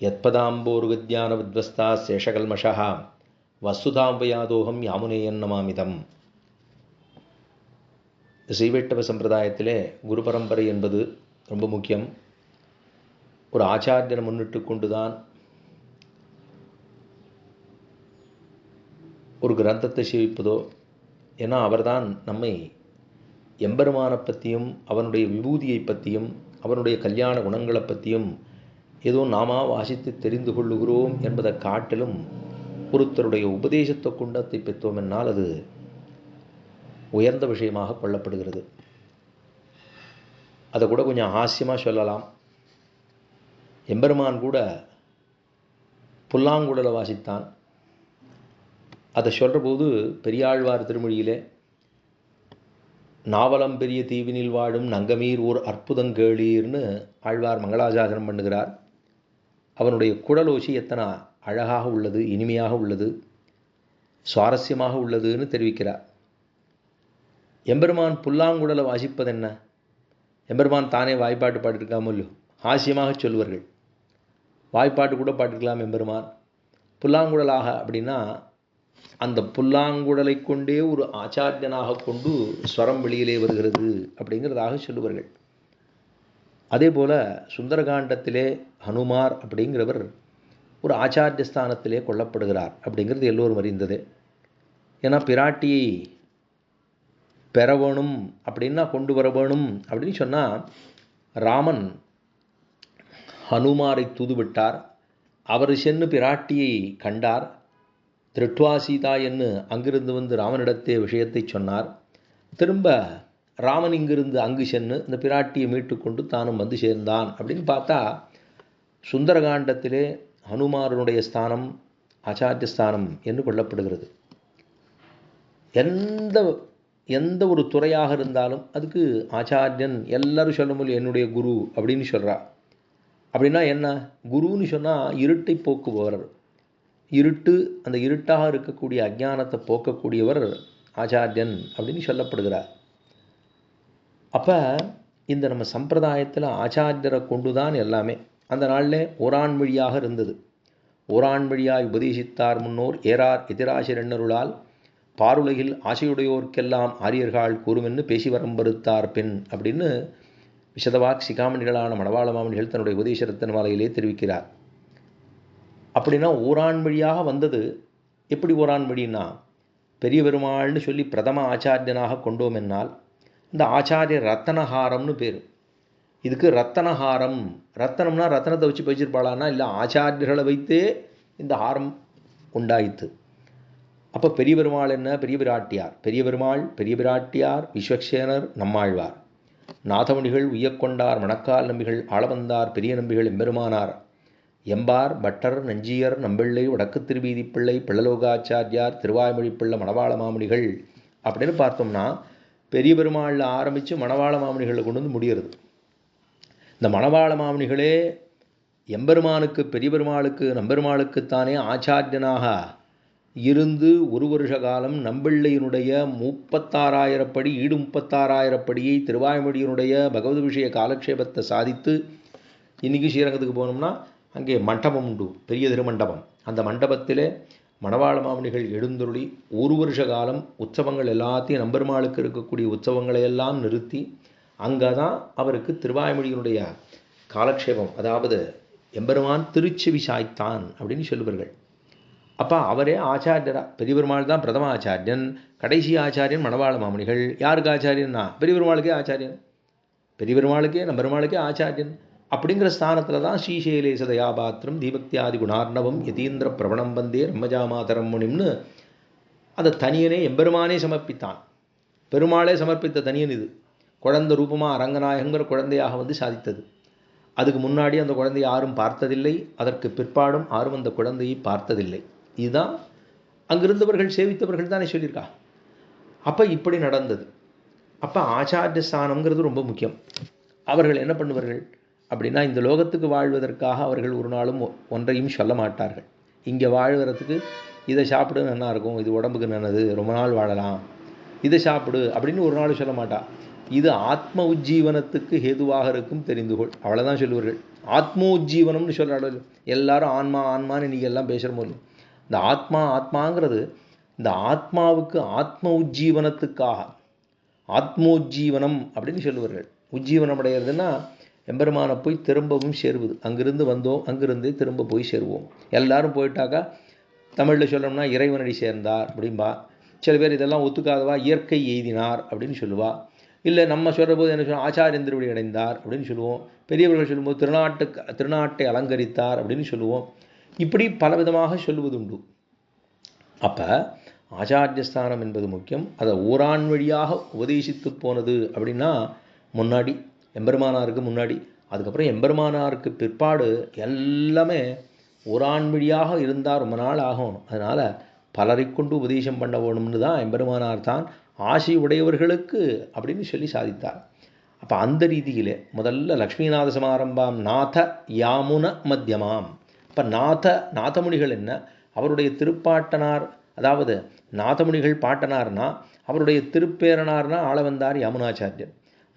யத்பதாம்போருகத்யான வித்வஸ்தா சேஷகல்மஷா. வசுதாம்பயாதோகம் யாமுனேயன் நமாமிதம். ஸ்ரீவைட்டவ சம்பிரதாயத்திலே குரு பரம்பரை என்பது ரொம்ப முக்கியம். ஒரு ஆச்சாரியனை முன்னிட்டு கொண்டுதான் ஒரு கிரந்தத்தை சேவிப்பதோ ஏன்னா அவர்தான் நம்மை எம்பெருமானை பற்றியும் அவனுடைய விபூதியை பற்றியும் அவனுடைய கல்யாண குணங்களை பற்றியும் ஏதோ நாம வாசித்து தெரிந்து கொள்ளுகிறோம் என்பதை காட்டிலும் ஒருத்தருடைய உபதேசத்தை கொண்டத்தை பெற்றோம் என்னால் அது உயர்ந்த விஷயமாக கொள்ளப்படுகிறது. அதை கூட கொஞ்சம் ஹாஸ்யமாக சொல்லலாம். எம்பெருமான் கூட புல்லாங்குழலை வாசித்தான். அதை சொல்கிற போது பெரியாழ்வார் திருமொழியிலே நாவலம் பெரிய தீவினில் வாழும் நங்கமீர் ஓர் அற்புதங்கேளீர்னு ஆழ்வார் மங்களாசாசனம் பண்ணுகிறார். அவனுடைய குடலோசி எத்தனை அழகாக உள்ளது இனிமையாக உள்ளது சுவாரஸ்யமாக உள்ளதுன்னு தெரிவிக்கிறார். எம்பெருமான் புல்லாங்குடலை வாசிப்பது என்ன எம்பெருமான் தானே வாய்ப்பாட்டு பாடிருக்காமோ இல்லையோ ஹாஸ்யமாக சொல்வார்கள். வாய்ப்பாட்டு கூட பாட்டிருக்கலாம் எம்பெருமான். புல்லாங்குழலாக அப்படின்னா அந்த புல்லாங்குடலை கொண்டே ஒரு ஆச்சாரியனாக கொண்டு ஸ்வரம் வெளியிலே வருகிறது அப்படிங்கிறதாக சொல்லுவார்கள். அதே போல் சுந்தரகாண்டத்திலே ஹனுமார் அப்படிங்கிறவர் ஒரு ஆச்சாரிய ஸ்தானத்திலே கொல்லப்படுகிறார் அப்படிங்கிறது எல்லோரும் அறிந்தது. ஏன்னா பிராட்டியை பெறவணும் அப்படின்னா கொண்டு வர வேணும் அப்படின்னு சொன்னால் ராமன் ஹனுமாரை தூதுவிட்டார். அவர் சென்று பிராட்டியை கண்டார். திருட்வா சீதா என்று அங்கிருந்து வந்து ராமனிடத்தே விஷயத்தை சொன்னார். திரும்ப ராமன் இங்கிருந்து அங்கு சென்று இந்த பிராட்டியை மீட்டுக்கொண்டு தானும் வந்து சேர்ந்தான். அப்படின்னு பார்த்தா சுந்தரகாண்டத்திலே ஹனுமாரனுடைய ஸ்தானம் ஆச்சாரிய ஸ்தானம் என்று கொள்ளப்படுகிறது. எந்த எந்த ஒரு துறையாக இருந்தாலும் அதுக்கு ஆச்சாரியன் எல்லாரும் சொல்லும் என்னுடைய குரு அப்படின்னு சொல்கிறா அப்படின்னா என்ன? குருன்னு சொன்னால் இருட்டை போக்குபவர். இருட்டு அந்த இருட்டாக இருக்கக்கூடிய அஜானத்தை போக்கக்கூடியவர் ஆச்சாரியன் அப்படின்னு சொல்லப்படுகிறார். அப்போ இந்த நம்ம சம்பிரதாயத்தில் ஆச்சாரியரை கொண்டு தான் எல்லாமே. அந்த நாளில் ஓரான் வழியாக இருந்தது. ஓரான் வழியாய் உபதேசித்தார் முன்னோர் ஏறார் எதிராசிரண்ணருளால் பாருலகில் ஆசையுடையோர்க்கெல்லாம் ஆரியர்கள் கூறுமென்னு பேசி வரம்பருத்தார் பெண் அப்படின்னு விஷதவாக் சிகாமணிகளான மணவாள மாமணிகள் தன்னுடைய உபதேசரத்தன் மாலையிலே தெரிவிக்கிறார். அப்படின்னா ஓரான் வழியாக வந்தது எப்படி ஓரான் வழின்னா பெரிய பெருமாள்னு சொல்லி பிரதம ஆச்சாரியனாக கொண்டோம் என்னால் இந்த ஆச்சாரிய ரத்தனஹாரம்னு பேர். இதுக்கு ரத்தனஹாரம் ரத்தனம்னா ரத்தனத்தை வச்சு பயிச்சிருப்பாளானா இல்லை ஆச்சாரியர்களை வைத்தே இந்த ஹாரம் உண்டாயித்து அப்போ பெரிய பெருமாள் என்ன? பெரிய பிராட்டியார் பெரிய பெருமாள் பெரிய பிராட்டியார் விஸ்வக்ஷேனர் நம்மாழ்வார். நாதமணிகள் உய்யக்கொண்டார் மணக்கால் நம்பிகள் ஆளவந்தார் பெரிய நம்பிகள் எம்பெருமானார். எம்பார் பட்டர் நஞ்சியர் நம்பிள்ளை வடக்கு திருவீதி பிள்ளை பிள்ளலோகாச்சாரியார் திருவாய்மொழி பிள்ளை மணவாள மாமணிகள் அப்படின்னு பார்த்தோம்னா பெரிய பெருமாளில் ஆரம்பித்து மணவாள மாமுனிகளில் கொண்டு வந்து முடிகிறது இந்த மணவாள மாமுனிகளே எம்பெருமானுக்கு பெரிய பெருமாளுக்கு நம்பெருமாளுக்குத்தானே ஆச்சாரியனாக இருந்து ஒரு வருஷ காலம் நம்பிள்ளையினுடைய முப்பத்தாறாயிரப்படி ஈடு முப்பத்தாறாயிரப்படியை திருவாய்மொழியினுடைய பகவத் விஷய காலக்ஷேபத்தை சாதித்து இன்றைக்கி ஸ்ரீரங்கத்துக்கு போனோம்னா அங்கே மண்டபம் உண்டு பெரிய திருமண்டபம். அந்த மண்டபத்திலே மணவாள மாமனிகள் எழுந்தருளி ஒரு வருஷ காலம் உற்சவங்கள் எல்லாத்தையும் நம்பெருமாளுக்கு இருக்கக்கூடிய உற்சவங்களை எல்லாம் நிறுத்தி அங்கே தான் அவருக்கு திருவாய்மொழியினுடைய காலக்ஷேபம் அதாவது எம்பெருமான் திருச்செவி சாய்த்தான் அப்படின்னு சொல்லுவார்கள். அப்போ அவரே ஆச்சாரியரா பெரியபெருமாள் தான் பிரதம ஆச்சாரியன் கடைசி ஆச்சாரியன் மணவாள மாமனிகள். யாருக்கு ஆச்சாரியன்னா பெரியபெருமாளுக்கே ஆச்சாரியன். பெரியபெருமாளுக்கே நம்பெருமாளுக்கே ஆச்சாரியன். அப்படிங்கிற ஸ்தானத்தில் தான் ஸ்ரீசைலேச தயாபாத்திரம் தீபக்தியாதி குணார்ணவம் யதீந்திர பிரபணம் வந்தே ரம்மஜாமாதரம் முனிம்னு அதை தனியனே எம்பெருமானே சமர்ப்பித்தான். பெருமாளே சமர்ப்பித்த தனியன் இது. குழந்தை ரூபமாக அரங்கநாயகங்கிற குழந்தையாக வந்து சாதித்தது. அதுக்கு முன்னாடி அந்த குழந்தையை யாரும் பார்த்ததில்லை. அதற்கு பிற்பாடும் யாரும் அந்த குழந்தையை பார்த்ததில்லை. இதுதான் அங்கிருந்தவர்கள் சேவித்தவர்கள் தானே சொல்லியிருக்கா. அப்போ இப்படி நடந்தது. அப்போ ஆச்சாரிய ஸ்தானம்ங்கிறது ரொம்ப முக்கியம். அவர்கள் என்ன பண்ணுவார்கள்? அப்படின்னா இந்த லோகத்துக்கு வாழ்வதற்காக அவர்கள் ஒரு நாளும் ஒன்றையும் சொல்ல மாட்டார்கள். இங்கே வாழ்வதற்கு இதை சாப்பிடு நல்லா இருக்கும் இது உடம்புக்கு நல்லது ரொம்ப நாள் வாழலாம் இதை சாப்பிடு அப்படின்னு ஒரு நாள் சொல்ல மாட்டா. இது ஆத்ம உஜ்ஜீவனத்துக்கு ஹேதுவாக இருக்கும் தெரிந்துகொள் அவ்வளோதான் சொல்லுவார்கள். ஆத்ம உஜ்ஜீவனம்னு சொல்கிறாள் எல்லாரும் ஆன்மா ஆன்மான்னு நீங்கள் எல்லாம் பேசுகிற போது. இந்த ஆத்மா ஆத்மாங்கிறது இந்த ஆத்மாவுக்கு ஆத்ம உஜ்ஜீவனத்துக்காக ஆத்மோஜ்ஜீவனம் அப்படின்னு சொல்லுவார்கள். உஜ்ஜீவனம் அடைகிறதுனா எம்பெருமானை போய் திரும்பவும் சேருவது. அங்கிருந்து வந்தோம் அங்கிருந்தே திரும்ப போய் சேருவோம். எல்லாரும் போயிட்டாக்கா தமிழில் சொல்லணும்னா இறைவனடி சேர்ந்தார் அப்படின்பா சில பேர் இதெல்லாம் ஒத்துக்காதவா இயற்கை எய்தினார் அப்படின்னு சொல்லுவா. இல்லை நம்ம சொல்கிற போது என்ன சொல்லுவோம் ஆச்சாரியந்திரபடி அடைந்தார் அப்படின்னு சொல்லுவோம். பெரியவர்கள் சொல்லும்போது திருநாட்டு திருநாட்டை அலங்கரித்தார் அப்படின்னு சொல்லுவோம். இப்படி பலவிதமாக சொல்லுவதுண்டு. அப்போ ஆச்சாரியஸ்தானம் என்பது முக்கியம். அதை ஊரான் வழியாக உபதேசித்து போனது அப்படின்னா முன்னாடி எம்பெருமானாருக்கு முன்னாடி. அதுக்கப்புறம் எம்பெருமானாருக்கு பிற்பாடு எல்லாமே ஒரு வழியாக இருந்தால் ரொம்ப நாள் ஆகும் அதனால் பலரை கொண்டு உபதேசம் பண்ண வேணும்னு தான் எம்பெருமானார் தான் ஆசை உடையவர்களுக்கு அப்படின்னு சொல்லி சாதித்தார். அப்போ அந்த ரீதியிலே முதல்ல லக்ஷ்மிநாத சமாரம்பாம் நாத யாமுன மத்தியமாம் இப்போ நாத நாதமுனிகள் என்ன? அவருடைய திருப்பாட்டனார் அதாவது நாதமுனிகள் பாட்டனார்னா அவருடைய திருப்பேரனார்னா ஆளவந்தார் யாமுனாச்சாரியர்.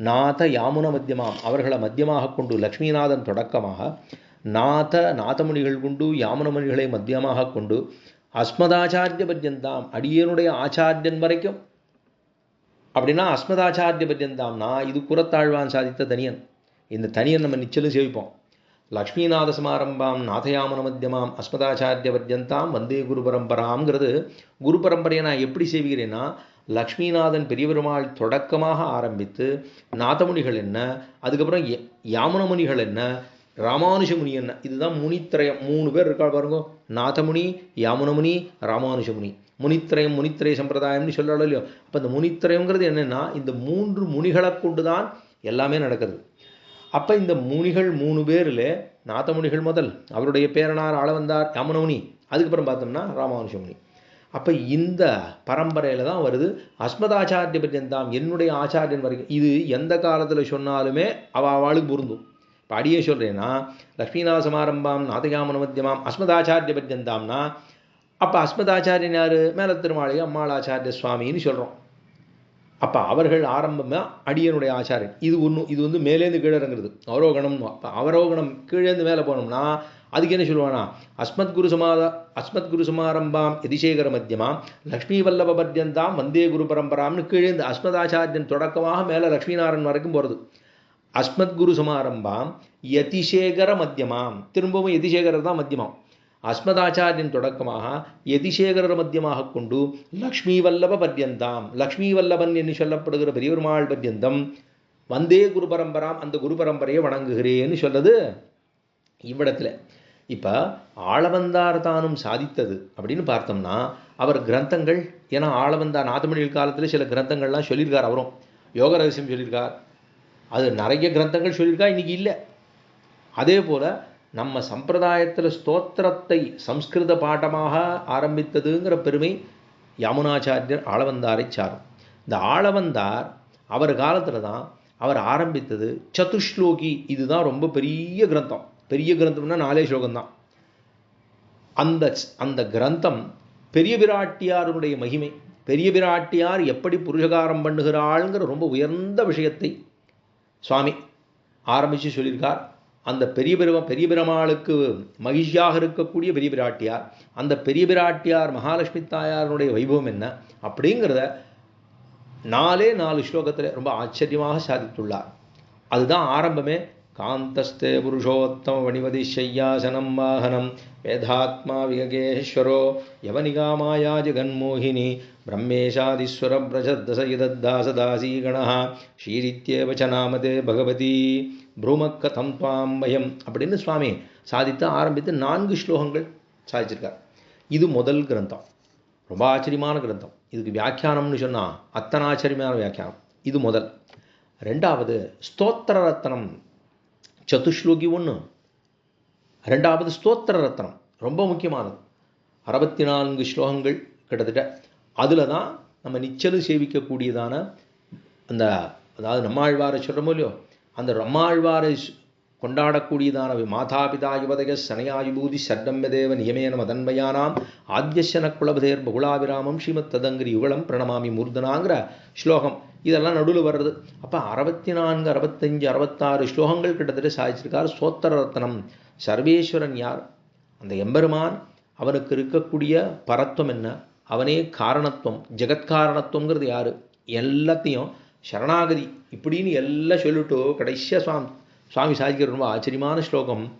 நாத யாமுன மத்தியமாம். அவர்களை மத்தியமாக கொண்டு லக்ஷ்மிநாதன் தொடக்கமாக நாத நாதமுனிகள் கொண்டு யாமுனமுனிகளை மத்தியமாக கொண்டு அஸ்மதாச்சாரிய பர்யந்தாம் அடியனுடைய ஆச்சாரியன் வரைக்கும். அப்படின்னா அஸ்மதாச்சாரிய பர்யந்தாம்னா இது குரத்தாழ்வான் சாதித்த தனியன். இந்த தனியன் நம்ம நிச்சலும் சேவிப்போம். லக்ஷ்மிநாத சமாரம்பாம் நாதயாமன மத்தியமாம் அஸ்மதாச்சாரிய பர்யந்தாம் வந்தே குரு பரம்பராங்கிறது குரு பரம்பரையை நான் எப்படி சேவிக்கிறேன்னா லக்ஷ்மிநாதன் பெரியபெருமாள் தொடக்கமாக ஆரம்பித்து நாதமுனிகள் என்ன அதுக்கப்புறம் யாமுனமுனிகள் என்ன ராமானுஜமுனி என்ன இதுதான் முனித்திரயம். மூணு பேர் இருக்கா பாருங்க. நாதமுனி யாமுனமுனி ராமானுஜமுனி. முனித்திரயம் முனித்திரய சம்பிரதாயம்னு சொல்லலாம் இல்லையோ. அப்போ இந்த முனித்திரயங்கிறது என்னென்னா இந்த மூன்று முனிகளை கொண்டு தான் எல்லாமே நடக்குது. அப்போ இந்த முனிகள் மூணு பேரில் நாதமுனிகள் முதல். அவருடைய பேரனார் ஆளவந்தார் யாமுனமுனி. அதுக்கப்புறம் பார்த்தோம்னா ராமானுஜமுனி. அப்போ இந்த பரம்பரையில் தான் வருது. அஸ்மதாச்சாரிய பர்யந்தாம் என்னுடைய ஆச்சாரியன் வரைக்கும். இது எந்த காலத்தில் சொன்னாலுமே அவள் அவளுக்கு பொருந்தும். இப்போ அடியே சொல்கிறேன்னா லக்ஷ்மிநாத சமாரம்பாம் நாதகாமன மத்தியமாம் அஸ்மதாச்சாரிய பர்யந்தாம்னா அப்போ அஸ்மதாச்சாரியன் யார்? மேல திருமாளி அம்மாளாச்சாரிய சுவாமின்னு சொல்கிறோம் அப்போ அவர்கள் ஆரம்பமாக அடியனுடைய ஆச்சாரியன். இது ஒன்று இது வந்து மேலேருந்து கீழே இறங்குறது. அவரோகணம் அப்போ அவரோகணம் கீழேருந்து மேலே போனோம்னா அதுக்கு என்ன சொல்லுவானா? அஸ்மத் குரு சமாத அஸ்மத் குரு சமாரம்பாம் எதிசேகர மத்தியமாம் லக்ஷ்மி வல்லப பர்யந்தாம் வந்தே குரு பரம்பராம்னு கீழேந்து அஸ்மதாச்சாரியன் தொடக்கமாக மேலே லக்ஷ்மிநாராயணன் வரைக்கும் போகிறது அஸ்மத் குரு சமாரம்பாம் யதிசேகர மத்தியமாம் திரும்பவும் யதிசேகரர் தான் மத்தியமாம். அஸ்மதாச்சாரியன் தொடக்கமாக யதிசேகரர் மத்தியமாக கொண்டு லக்ஷ்மி வல்லப பர்யந்தாம் லக்ஷ்மி வல்லபன் என்று சொல்லப்படுகிற பெரியவருமாள் பர்யந்தம் வந்தே குரு பரம்பராம் அந்த குரு பரம்பரையை வணங்குகிறேன்னு சொல்லது. இவ்விடத்தில் இப்போ ஆளவந்தார் தானும் சாதித்தது அப்படின்னு பார்த்தோம்னா அவர் கிரந்தங்கள் ஏன்னா ஆளவந்தார் நாதமணிகள் காலத்தில் சில கிரந்தங்கள்லாம் சொல்லியிருக்கார் அவரும். யோக ரகசியம் சொல்லியிருக்கார். அது நிறைய கிரந்தங்கள் சொல்லியிருக்கா இன்றைக்கி இல்லை. அதே போல் நம்ம சம்பிரதாயத்தில் ஸ்தோத்திரத்தை சம்ஸ்கிருத பாட்டமாக ஆரம்பித்ததுங்கிற பெருமை யமுனாச்சாரியர் ஆளவந்தாரை சாரும். இந்த ஆளவந்தார் அவர் காலத்தில் தான் அவர் ஆரம்பித்தது சதுஷ்லோகி இதுதான் ரொம்ப பெரிய கிரந்தம். பெரிய கிரந்தம்னா நாலே ஸ்லோகம் தான் அந்த அந்த கிரந்தம் பெரிய பிராட்டியாருடைய மகிமை பெரிய பிராட்டியார் எப்படி புருஷகாரம் பண்ணுகிறாள்ங்கிற ரொம்ப உயர்ந்த விஷயத்தை சுவாமி ஆரம்பித்து சொல்லியிருக்கார். அந்த பெரிய பெரும பெரிய பெருமாளுக்கு மகிழ்ச்சியாக இருக்கக்கூடிய பெரிய பிராட்டியார் அந்த பெரிய பிராட்டியார் மகாலட்சுமி தாயாருடைய வைபவம் என்ன அப்படிங்கிறத நாலே நாலு ஸ்லோகத்தில் ரொம்ப ஆச்சரியமாக சாதித்துள்ளார். அதுதான் ஆரம்பமே காந்தஸ்தே புருஷோத்தம வணிவதி ஷையாசனம் வாகனம் வேதாத்மா விககேஸ்வரோ யவனிகாமாயா ஜெகன்மோகினி. பிரம்மேஷாதீஸ்வர பிரஜத்தசயிதத்தாசதாசீ கணா ஸ்ரீரித்யேவ ச நாமதே பகவதி. ப்ரூமக்கதம் துவாம் வயம் அப்படின்னு சுவாமி சாதித்து ஆரம்பித்து நான்கு ஸ்லோகங்கள் சாதிச்சிருக்கார். இது முதல் கிரந்தம். ரொம்ப ஆச்சரியமான கிரந்தம். இதுக்கு வியாக்கியானம்னு சொன்னால் அத்தனாச்சரியமான வியாக்கியானம். இது முதல். ரெண்டாவது ஸ்தோத்திர ரத்னம் சதுஸ்லோகி ஒன்று ரெண்டாவது ஸ்தோத்திர ரத்னம் ரொம்ப முக்கியமானது. அறுபத்தி நான்கு ஸ்லோகங்கள் கிட்டத்தட்ட. அதில் தான் நம்ம நிச்சலு சேவிக்கக்கூடியதான அந்த அதாவது நம்மாழ்வாரை சொல்கிறோமோ இல்லையோ அந்த நம்மாழ்வாரை கொண்டாடக்கூடியதான மாதாபிதா யுவதய சனையாயுபூதி சர்டம்பதேவ நியமேன மதன்மயானாம் ஆத்யசன குலபதேர் பகுலாவிராமம் ஸ்ரீமத் ததங்கிரி யுகலம் பிரணமாமி மூர்தனாங்கிற ஸ்லோகம். இதெல்லாம் நடுவில் வர்றது. அப்போ அறுபத்தி நான்கு அறுபத்தஞ்சு அறுபத்தாறு ஸ்லோகங்கள் கிட்டத்தட்ட சாதிச்சிருக்கார் சோத்தர ரத்னம் சர்வேஸ்வரன் யார்? அந்த எம்பெருமான் அவனுக்கு இருக்கக்கூடிய பரத்துவம் என்ன? அவனே காரணத்துவம் ஜெகத்காரணத்துவங்கிறது யார்? எல்லாத்தையும் சரணாகதி. இப்படின்னு எல்லாம் சொல்லிட்டு கடைசியாக சுவாமி சுவாமி சாதிக்கிற ரொம்ப ஆச்சரியமான ஸ்லோகம்.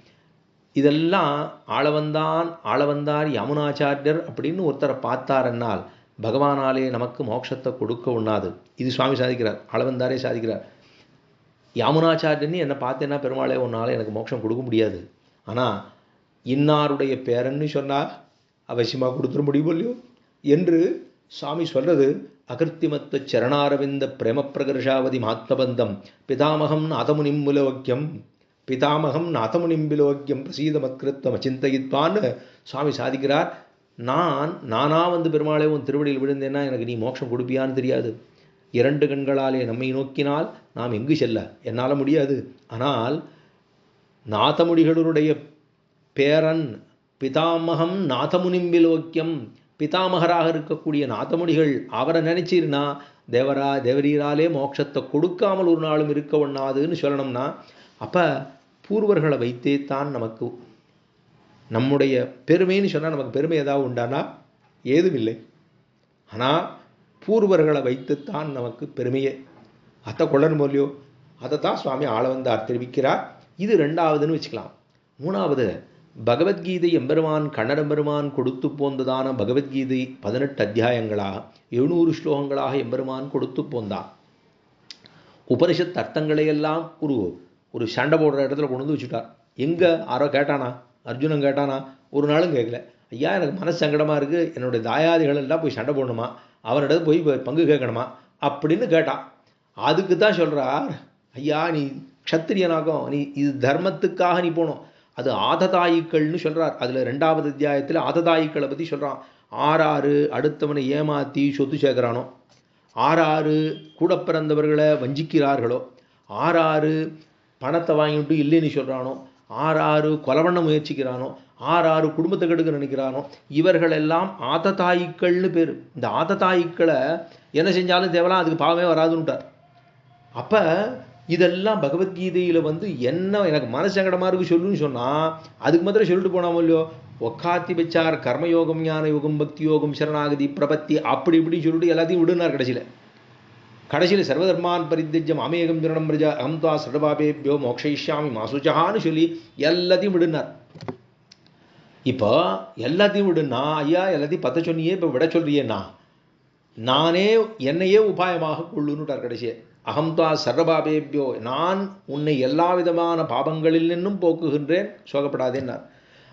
இதெல்லாம் ஆளவந்தான் ஆளவந்தார் யமுனாச்சாரியர் அப்படின்னு ஒருத்தரை பார்த்தாருன்னால் பகவானாலே நமக்கு மோட்சத்தை கொடுக்க உண்ணாது. இது சுவாமி சாதிக்கிறார். அளவந்தாரே சாதிக்கிறார். யாமுனாச்சாரியன்னு என்னை பார்த்தேன்னா பெருமாளே உன்னால் எனக்கு மோட்சம் கொடுக்க முடியாது. ஆனால் இன்னாருடைய பேரன்னு சொன்னால் அவசியமாக கொடுத்துட முடியும் இல்லையோ? என்று சுவாமி சொல்றது அகிருத்திமத்த சரணாரவிந்த பிரேம பிரகர்ஷாவதி மாத்மபந்தம் பிதாமகம் நாதமுனிம் முலோக்கியம் பிதாமகம் நாதமுனிம் பிலோக்கியம் பிரசீதமத்கிருத்தம் அச்சிந்தயித்வான்னு சுவாமி சாதிக்கிறார். நான் நானா வந்து பெருமாளே உன் திருவடியில் விழுந்தேன்னா எனக்கு நீ மோட்சம் கொடுப்பியான்னு தெரியாது. இரண்டு கண்களாலே நம்மை நோக்கினால் நாம் எங்கு செல்ல? என்னால் முடியாது. ஆனால் நாதமுடிகளுடைய பேரன் பிதாமகம் நாதமுனிம்பிலோக்கியம் பிதாமகராக இருக்கக்கூடிய நாதமுடிகள் அவரை நினைச்சிருந்தா தேவரா தேவரீராலே மோட்சத்தை கொடுக்காமல் ஒரு நாளும் இருக்க ஒண்ணாதுன்னு சொல்லணும்னா அப்போ பூர்வர்களை வைத்தே தான் நமக்கு நம்முடைய பெருமைன்னு சொன்னால் நமக்கு பெருமை ஏதாவது உண்டானா ஏதுமில்லை. ஆனால் பூர்வர்களை வைத்துத்தான் நமக்கு பெருமையே. அத்தை கொள்ளணும் இல்லையோ அதை தான் சுவாமி ஆளவந்தார் தெரிவிக்கிறார் இது ரெண்டாவதுன்னு வச்சுக்கலாம். மூணாவது பகவத்கீதை எம்பெருமான் கண்ணடம்பெருமான் கொடுத்து போந்ததான பகவத்கீதை பதினெட்டு அத்தியாயங்களாக எழுநூறு ஸ்லோகங்களாக எம்பெருமான் கொடுத்து போந்தான். உபனிஷத் அர்த்தங்களை எல்லாம் ஒரு ஒரு சண்டை போடுற இடத்துல கொண்டு வந்து வச்சுட்டார். எங்கே யாரோ கேட்டானா? அர்ஜுனன் கேட்டானா ஒரு நாளும் கேட்கல ஐயா எனக்கு மனசு சங்கடமாக இருக்குது என்னுடைய தாயாதிகள் எல்லாம் போய் சண்டை போடணுமா? அவனிடம் போய் போய் பங்கு கேட்கணுமா அப்படின்னு கேட்டான் அதுக்கு தான் சொல்கிறார் ஐயா நீ க்ஷத்திரியனாகும் நீ இது தர்மத்துக்காக நீ போகணும். அது ஆததாயிக்கள்னு சொல்கிறார் அதில் ரெண்டாவது அத்தியாயத்தில் ஆததாயிக்களை பற்றி சொல்கிறான் ஆறாறு அடுத்தவனை ஏமாற்றி சொத்து சேர்க்குறானோ? ஆறாறு கூட பிறந்தவர்களை வஞ்சிக்கிறார்களோ? ஆறாறு பணத்தை வாங்கிட்டு இல்லைன்னு சொல்கிறானோ ஆறாறு கொலை பண்ண முயற்சிக்கிறானோ ஆறாறு குடும்பத்தை கெடுக்க நினைக்கிறானோ இவர்கள் எல்லாம் ஆததாயிக்கள்னு பேர். இந்த ஆததாயிக்களை என்ன செஞ்சாலும் தேவலாம் அதுக்கு பாவமே வராதுன்ட்டார் அப்போ இதெல்லாம் பகவத்கீதையில் வந்து என்ன எனக்கு மனசங்கடமாக இருக்கு சொல்லுன்னு சொன்னால் அதுக்கு மாத்திரம் சொல்லிட்டு போனாமோ இல்லையோ? ஒக்காத்தி வச்சார் கர்மயோகம் ஞான யோகம் பக்தி யோகம் சரணாகதி பிரபத்தி அப்படி இப்படின்னு சொல்லிட்டு எல்லாத்தையும் விடுனார் கடைசியில். கடைசியில் சர்வதர்மான் பரித்திஜம் அமேகம் திருடம் பிரஜா அகம் துவா சர்வபாபேபியோ மோக்ஷயிஷ்யாமி மாசுஜகான்னு சொல்லி எல்லாத்தையும் விடுனார். இப்போ எல்லாத்தையும் விடுனா ஐயா எல்லாத்தையும் பத்த சொன்னியே இப்போ விட சொல்றியேண்ணா நானே என்னையே உபாயமாக கொள்ளுன்னுட்டார் கடைசியே. அகம்தா சர்வபாபேபியோ நான் உன்னை எல்லா விதமான பாபங்களில் நின்றும் போக்குகின்றேன் சோகப்படாதேன்னார்.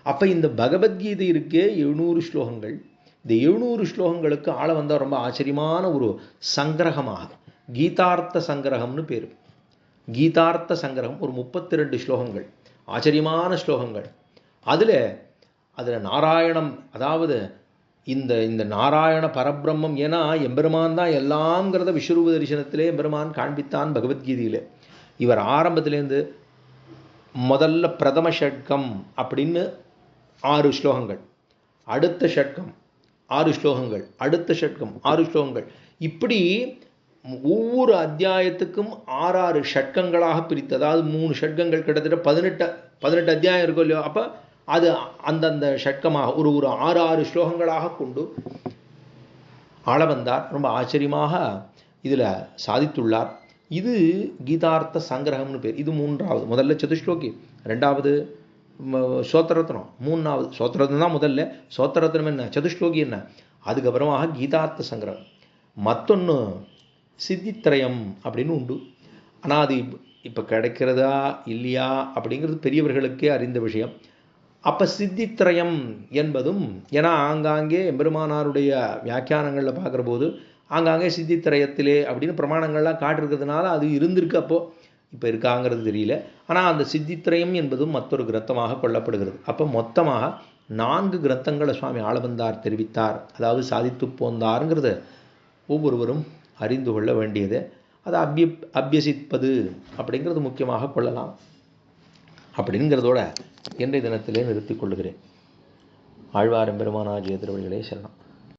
அப்போ இந்த பகவத்கீதை இருக்கே எழுநூறு ஸ்லோகங்கள். இந்த எழுநூறு ஸ்லோகங்களுக்கு ஆள வந்தால் ரொம்ப ஆச்சரியமான ஒரு சங்கிரகமாக. கீதார்த்த சங்கிரகம்னு பேர். கீதார்த்த சங்கிரகம் ஒரு முப்பத்தி ரெண்டு ஸ்லோகங்கள் ஆச்சரியமான ஸ்லோகங்கள். அதில் அதில் நாராயணம் அதாவது இந்த இந்த நாராயண பரபிரம்மம் ஏன்னா எம்பெருமான் தான் எல்லாம்ங்கிறத விஸ்வரூப தரிசனத்திலே எம்பெருமான் காண்பித்தான் பகவத்கீதையில். இவர் ஆரம்பத்திலேருந்து முதல்ல பிரதம ஷட்கம் அப்படின்னு ஆறு ஸ்லோகங்கள் அடுத்த ஷட்கம் ஆறு ஸ்லோகங்கள் அடுத்த ஷட்கம் ஆறு ஸ்லோகங்கள். இப்படி ஒவ்வொரு அத்தியாயத்துக்கும் ஆறாறு ஷட்கங்களாக பிரித்து அதாவது மூணு ஷட்கங்கள் கிட்டத்தட்ட பதினெட்டு பதினெட்டு அத்தியாயம் இருக்கும் இல்லையோ? அப்போ அது அந்தந்த ஷட்கமாக ஒரு ஒரு ஆறு ஆறு ஸ்லோகங்களாக கொண்டு ஆள வந்தார் ரொம்ப ஆச்சரியமாக இதில் சாதித்துள்ளார். இது கீதார்த்த சங்கிரகம்னு பேர். இது மூன்றாவது முதல்ல சதுஷ்லோகி ரெண்டாவது சோத்திரத்னம் மூணாவது சோத்திரத்னம் தான் முதல்ல. சோத்திரத்னம் என்ன? சதுஷ்லோகி என்ன? அதுக்கப்புறமாக கீதார்த்த சங்கிரகம். மற்றொன்று சித்தித்திரயம் அப்படின்னு உண்டு. ஆனால் அது இப்போ கிடைக்கிறதா இல்லையா அப்படிங்கிறது பெரியவர்களுக்கே அறிந்த விஷயம். அப்போ சித்தித்திரயம் என்பதும் ஏன்னா ஆங்காங்கே எம்பெருமானாருடைய வியாக்கியானங்களில் பார்க்குற போது ஆங்காங்கே சித்தித்திரயத்திலே அப்படின்னு பிரமாணங்கள்லாம் காட்டிருக்கிறதுனால அது இருந்திருக்கு அப்போது இப்போ இருக்காங்கிறது தெரியல. ஆனால் அந்த சித்தித்திரயம் என்பதும் மற்றொரு கிரந்தமாக கொள்ளப்படுகிறது. அப்போ மொத்தமாக நான்கு கிரந்தங்களை சுவாமி ஆளவந்தார் தெரிவித்தார். அதாவது சாதித்து போந்தாருங்கிறது ஒவ்வொருவரும் அறிந்து கொள்ள வேண்டியது. அதை அபிய அபியசிப்பது அப்படிங்கிறது முக்கியமாக கொள்ளலாம். அப்படிங்கிறதோட இன்றைய தினத்திலே நிறுத்திக் கொள்கிறேன் ஆழ்வாரம் பெருமானாகிய திருவடிகளே சரணம்.